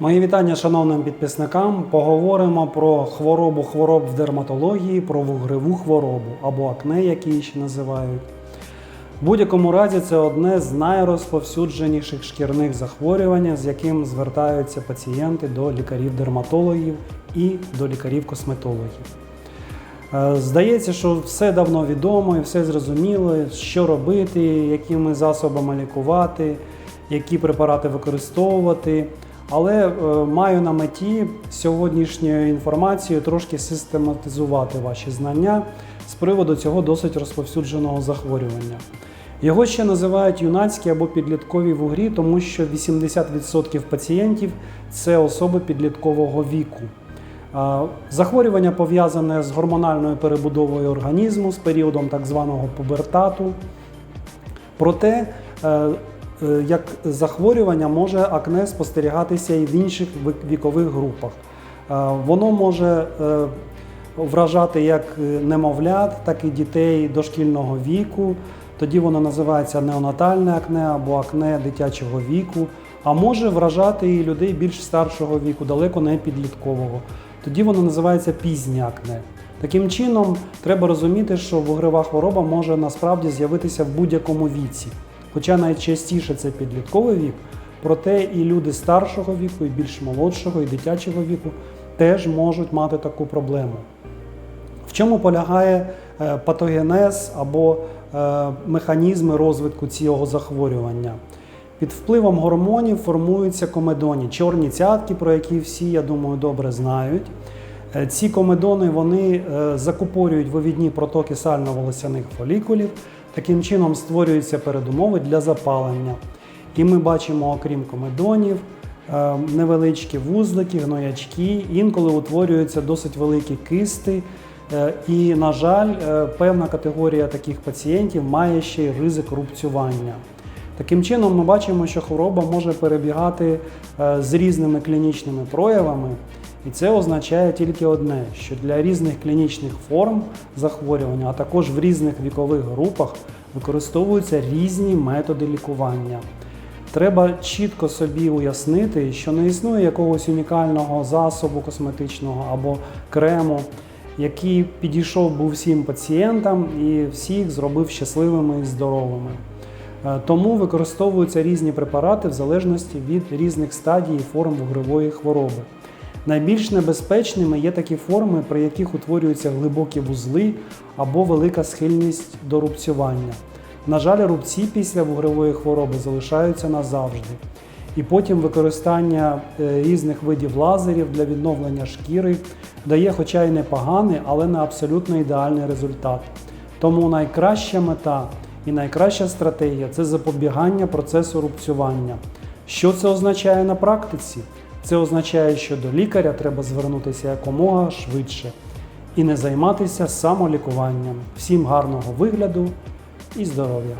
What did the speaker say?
Мої вітання шановним підписникам. Поговоримо про хворобу хвороб в дерматології, про вугреву хворобу або акне, як її ще називають. В будь-якому разі це одне з найрозповсюдженіших шкірних захворювань, з яким звертаються пацієнти до лікарів-дерматологів і до лікарів-косметологів. Е, Здається, що все давно відомо і все зрозуміло, що робити, якими засобами лікувати, які препарати використовувати. Але е, маю на меті сьогоднішньою інформацією трошки систематизувати ваші знання з приводу цього досить розповсюдженого захворювання. Його ще називають юнацькі або підліткові вугрі, тому що 80% пацієнтів це особи підліткового віку. Е, Захворювання пов'язане з гормональною перебудовою організму, з періодом так званого пубертату. Проте, е, як захворювання може акне спостерігатися і в інших вікових групах. Е, Воно може е, вражати як немовлят, так і дітей дошкільного віку. Тоді воно називається неонатальне акне або акне дитячого віку, а може вражати і людей більш старшого віку, далеко не підліткового. Тоді воно називається пізнє акне. Таким чином, треба розуміти, що вугрова хвороба може насправді з'явитися в будь-якому віці. Хоча найчастіше це підлітковий вік, проте і люди старшого віку, і більш молодшого, і дитячого віку теж можуть мати таку проблему. В чому полягає е, патогенез або е, механізми розвитку цього захворювання? Під впливом гормонів формуються комедоні, чорні цятки, про які всі, я думаю, добре знають. Е, Ці комедони вони закупорюють вивідні протоки сально-волосяних фолікулів. Таким чином створюються передумови для запалення. І ми бачимо, окрім комедонів, е, невеличкі вузлики, гноячки, інколи утворюються досить великі кисти. Е, І, на жаль, е, певна категорія таких пацієнтів має ще й ризик рубцювання. Таким чином, ми бачимо, що хвороба може перебігати з різними клінічними проявами, і це означає тільки одне: що для різних клінічних форм захворювання, а також в різних вікових групах використовуються різні методи лікування. Треба чітко собі уяснити, що не існує якогось унікального засобу косметичного або крему, який підійшов був всім пацієнтам і всіх зробив щасливими і здоровими. Е, Тому використовуються різні препарати в залежності від різних стадій і форм вугрової хвороби. Найбільш небезпечними є такі форми, при яких утворюються глибокі вузли або велика схильність до рубцювання. На жаль, рубці після вугрової хвороби залишаються назавжди. І потім використання е, різних видів лазерів для відновлення шкіри дає, хоча й непоганий, але не абсолютно ідеальний результат. Тому найкраща мета і найкраща стратегія це запобігання процесу рубцювання. Що це означає на практиці? Це означає, що до лікаря треба звернутися якомога швидше і не займатися самолікуванням. Всім гарного вигляду і здоров'я!